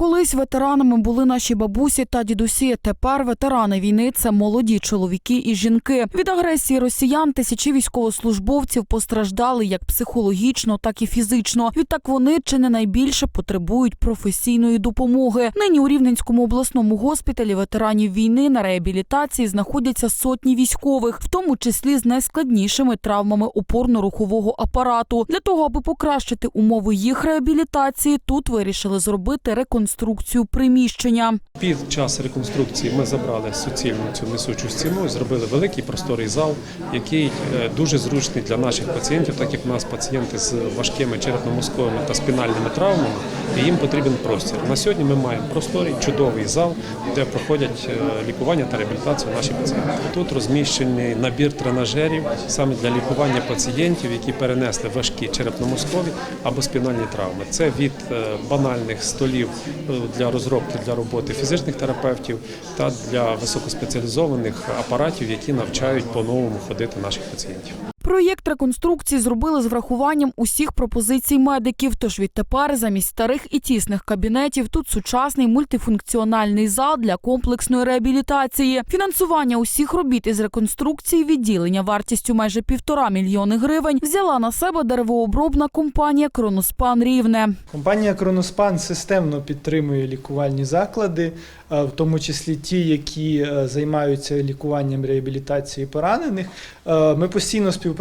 Колись ветеранами були наші бабусі та дідусі. Тепер ветерани війни це молоді чоловіки і жінки. Від агресії росіян тисячі військовослужбовців постраждали як психологічно, так і фізично. Відтак вони чи не найбільше потребують професійної допомоги. Нині у Рівненському обласному госпіталі ветеранів війни на реабілітації знаходяться сотні військових, в тому числі з найскладнішими травмами опорно-рухового апарату. Для того, аби покращити умови їх реабілітації, тут вирішили зробити реконструкцію приміщення. Під час реконструкції ми забрали суцільну цю несучу стіну зробили великий просторий зал, який е, дуже зручний для наших пацієнтів, так як у нас пацієнти з важкими черепно-мозковими та спінальними травмами, і їм потрібен простір. На сьогодні ми маємо просторий, чудовий зал, де проходять е, лікування та реабілітацію наші пацієнти. Тут розміщений набір тренажерів саме для лікування пацієнтів, які перенесли важкі черепно-мозкові або спінальні травми. Це від е, банальних столів для розробки для роботи фізичних терапевтів та для високоспеціалізованих апаратів, які навчають по-новому ходити наших пацієнтів. Проєкт реконструкції зробили з врахуванням усіх пропозицій медиків. Тож відтепер замість старих і тісних кабінетів тут сучасний мультифункціональний зал для комплексної реабілітації. Фінансування усіх робіт із реконструкції відділення вартістю майже півтора мільйони гривень взяла на себе деревообробна компанія Кроноспан Рівне. Компанія Кроноспан системно підтримує лікувальні заклади, е, в тому числі ті, які е, займаються лікуванням реабілітації поранених. Е, Ми постійно співпрацюємо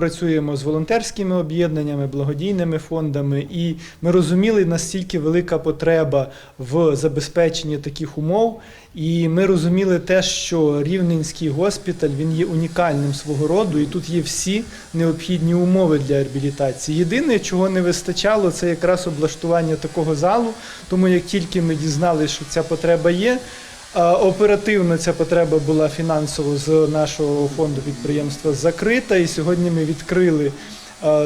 з волонтерськими об'єднаннями, благодійними фондами, і ми розуміли, настільки велика потреба в забезпеченні таких умов. І ми розуміли те, що Рівненський госпіталь він є унікальним свого роду, і тут є всі необхідні умови для реабілітації. Єдине, чого не вистачало, це якраз облаштування такого залу. Тому як тільки ми дізналися, що ця потреба є. Оперативно ця потреба була фінансово з нашого фонду підприємства закрита, і сьогодні ми відкрили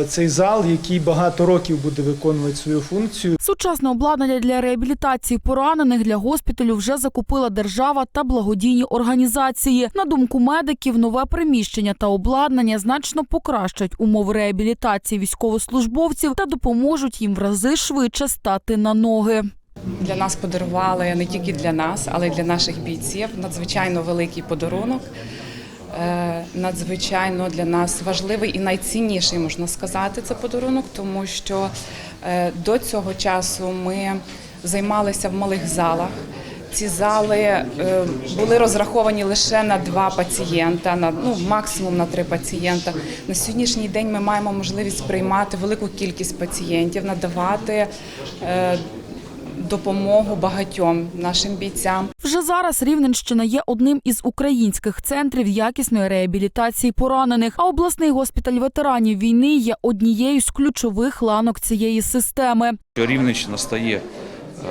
цей зал, який багато років буде виконувати свою функцію. Сучасне обладнання для реабілітації поранених для госпіталю вже закупила держава та благодійні організації. На думку медиків, нове приміщення та обладнання значно покращать умови реабілітації військовослужбовців та допоможуть їм в рази швидше стати на ноги. Для нас подарували не тільки для нас, але й для наших бійців. Надзвичайно великий подарунок. Е, Надзвичайно для нас важливий і найцінніший, можна сказати, це подарунок, тому що е, до цього часу ми займалися в малих залах. Ці зали е, були розраховані лише на два пацієнта, на ну максимум на три пацієнта. На сьогоднішній день ми маємо можливість приймати велику кількість пацієнтів, надавати допомогу багатьом нашим бійцям. Вже зараз Рівненщина є одним із українських центрів якісної реабілітації поранених. А обласний госпіталь ветеранів війни є однією з ключових ланок цієї системи. що Рівненщина стає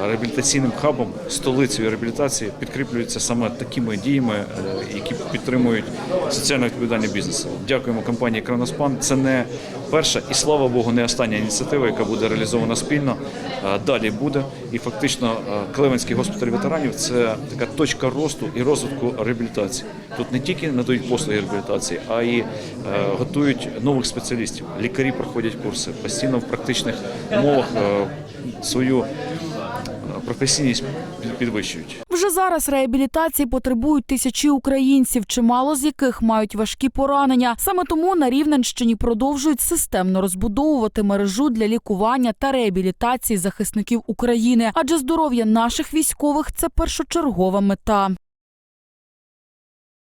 реабілітаційним хабом, столицею реабілітації, підкріплюється саме такими діями, е, які підтримують соціально відповідальний бізнес. Дякуємо компанії Кроноспан. Це не перша і слава Богу, не остання ініціатива, яка буде реалізована спільно. Е, Далі буде. І фактично е, Клевенський госпіталь ветеранів це така точка росту і розвитку реабілітації. Тут не тільки надають послуги реабілітації, а й готують нових спеціалістів. Лікарі проходять курси постійно в практичних умовах свою професійність підвищують. Вже зараз реабілітації потребують тисячі українців, чимало з яких мають важкі поранення. Саме тому на Рівненщині продовжують системно розбудовувати мережу для лікування та реабілітації захисників України, адже здоров'я наших військових це першочергова мета.